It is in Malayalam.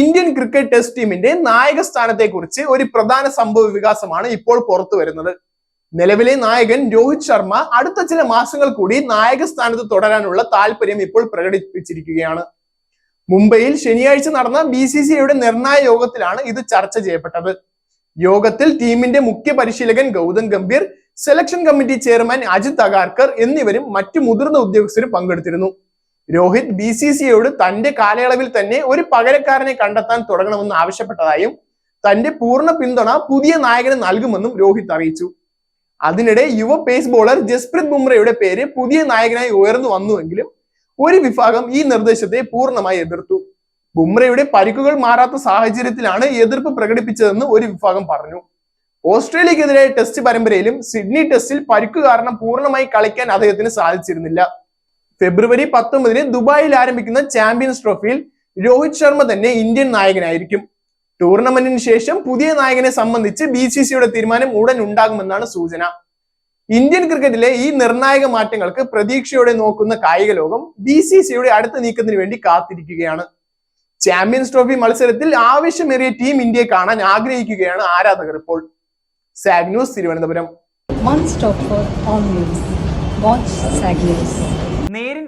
ഇന്ത്യൻ ക്രിക്കറ്റ് ടെസ്റ്റ് ടീമിന്റെ നായക സ്ഥാനത്തെക്കുറിച്ച് ഒരു പ്രധാന സംഭവ വികാസമാണ് ഇപ്പോൾ പുറത്തു വരുന്നത്. നിലവിലെ നായകൻ രോഹിത് ശർമ്മ അടുത്ത ചില മാസങ്ങൾ കൂടി നായക സ്ഥാനത്ത് തുടരാനുള്ള താല്പര്യം ഇപ്പോൾ പ്രകടിപ്പിച്ചിരിക്കുകയാണ്. മുംബൈയിൽ ശനിയാഴ്ച നടന്ന ബി സി സി ഐയുടെ നിർണായ യോഗത്തിലാണ് ഇത് ചർച്ച ചെയ്യപ്പെട്ടത്. യോഗത്തിൽ ടീമിന്റെ മുഖ്യ പരിശീലകൻ Gautam Gambhir selection committee chairman Ajit Agarkar എന്നിവരും മറ്റു മുതിർന്ന ഉദ്യോഗസ്ഥരും പങ്കെടുത്തിരുന്നു. രോഹിത് ബി സി സിയോട് തന്റെ കാലയളവിൽ തന്നെ ഒരു പകരക്കാരനെ കണ്ടെത്താൻ തുടങ്ങണമെന്ന് ആവശ്യപ്പെട്ടതായും തന്റെ പൂർണ പിന്തുണ പുതിയ നായകന് നൽകുമെന്നും രോഹിത് അറിയിച്ചു. അതിനിടെ യുവ പേസ് ബോളർ ജസ്പ്രീത് ബുംറയുടെ പേര് പുതിയ നായകനായി ഉയർന്നു വന്നുവെങ്കിലും ഒരു വിഭാഗം ഈ നിർദ്ദേശത്തെ പൂർണമായി എതിർത്തു. ബുംറയുടെ പരിക്കുകൾ മാറാത്ത സാഹചര്യത്തിലാണ് എതിർപ്പ് പ്രകടിപ്പിച്ചതെന്ന് ഒരു വിഭാഗം പറഞ്ഞു. ഓസ്ട്രേലിയക്കെതിരായ ടെസ്റ്റ് പരമ്പരയിലും സിഡ്നി ടെസ്റ്റിൽ പരിക്കു കാരണം പൂർണമായി കളിക്കാൻ അദ്ദേഹത്തിന് സാധിച്ചിരുന്നില്ല. ഫെബ്രുവരി പത്തൊമ്പതിന് ദുബായിൽ ആരംഭിക്കുന്ന ചാമ്പ്യൻസ് ട്രോഫിയിൽ രോഹിത് ശർമ്മ തന്നെ ഇന്ത്യൻ നായകനായിരിക്കും. ടൂർണമെന്റിന് ശേഷം പുതിയ നായകനെ സംബന്ധിച്ച് ബി സി സിയുടെ തീരുമാനം ഉടൻ ഉണ്ടാകുമെന്നാണ് സൂചന. ഇന്ത്യൻ ക്രിക്കറ്റിലെ ഈ നിർണായക മാറ്റങ്ങൾക്ക് പ്രതീക്ഷയോടെ നോക്കുന്ന കായിക ലോകം ബി സി സിയുടെ അടുത്ത നീക്കത്തിന് വേണ്ടി കാത്തിരിക്കുകയാണ്. ചാമ്പ്യൻസ് ട്രോഫി മത്സരത്തിൽ ആവശ്യമേറിയ ടീം ഇന്ത്യയെ കാണാൻ ആഗ്രഹിക്കുകയാണ് ആരാധകർ ഇപ്പോൾ. സാഗ് ന്യൂസ് തിരുവനന്തപുരം.